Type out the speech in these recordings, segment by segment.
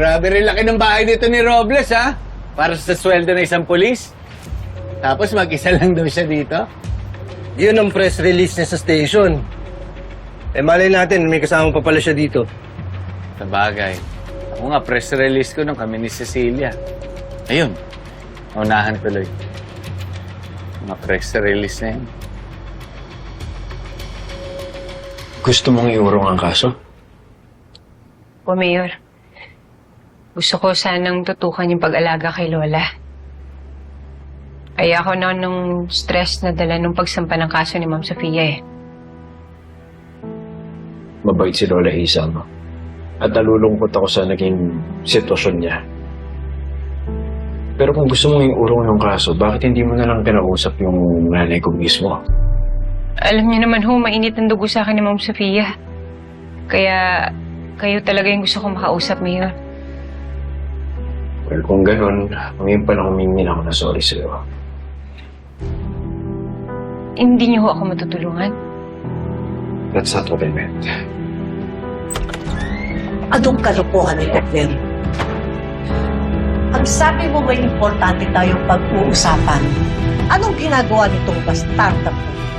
Grabe rin laki ng bahay dito ni Robles, ha? Para sa sweldo ng isang polis. Tapos mag-isa lang daw siya dito. Yun ang press release niya sa station. Eh malay natin, may kasama pa pala siya dito. Sa bagay. Ako nga, press release ko nung kami ni Cecilia. Ayun. Unahan tuloy. Mga press release na yun. Gusto mong iurong ang kaso? O, Mayor. Gusto ko sanang tutukan yung pag-alaga kay Lola. Kaya ako na nung stress na dala nung pagsampa ng kaso ni Ma'am Sofia eh. mabait si Lola Isang. At nalulungkot ako sa naging sitwasyon niya. Pero kung gusto mong iurong yung kaso, bakit hindi mo na lang kinausap yung nanay ko mismo? Alam niyo naman ho, mainit ang dugo sa akin ni Ma'am Sofia. Kaya kayo talaga yung gusto kong makausap, Mayor. Well, kung ganun, ngayon pa lang humingi ako na sorry sa'yo. Hindi niyo ho ako matutulungan. That's not what I meant. Anong kalokohan ni Glenn? Ang sabi mo may importante tayong pag-uusapan. Anong ginagawa nitong bastardang to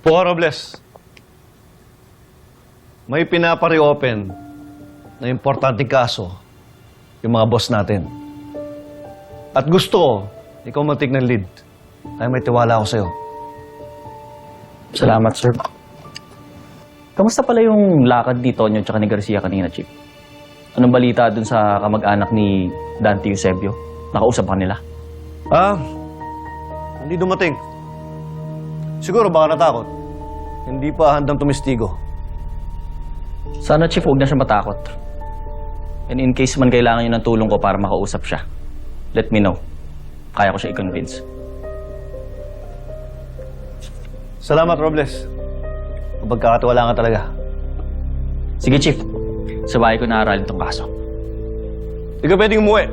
Po, Robles. May pinapare-open na importanteng kaso yung mga boss natin. At gusto ko, ikaw matig ng lead. Kaya may tiwala ako sa'yo. Salamat, sir. Kamusta pala yung lakad ni Tonyo at ni Garcia kanina, Chief? Anong balita dun sa kamag-anak ni Dante Eusebio? Nakausap ka nila? Ah, hindi dumating. Siguro baka natakot. Hindi pa handang tumistigo. Sana, Chief, huwag na siya matakot. And in case man kailangan niyo ng tulong ko para makausap siya, let me know. Kaya ko siya i-convince. Salamat, Robles. Magkakatiwala ka talaga. Sige, Chief. Sa bahay ko naaralin tong kaso. Hindi ka pwedeng umuwi.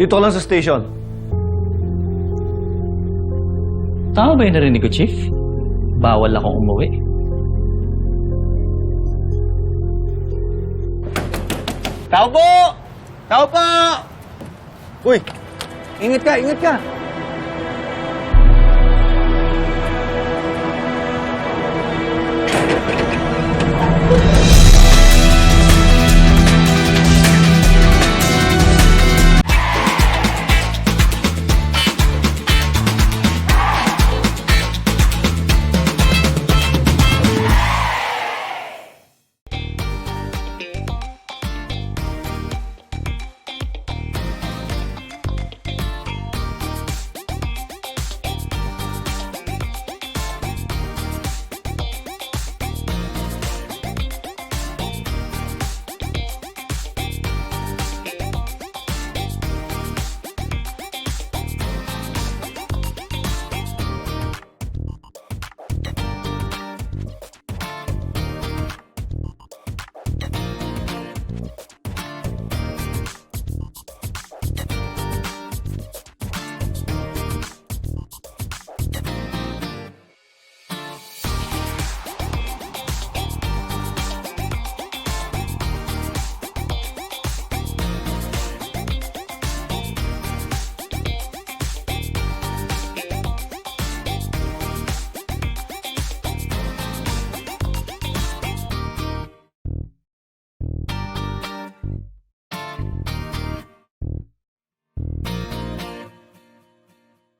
Dito ka lang sa station. Tama ba yung narinig ko, Chief? Bawal akong umuwi. Tao po! Tao po! Uy! Ingat ka, ingat ka!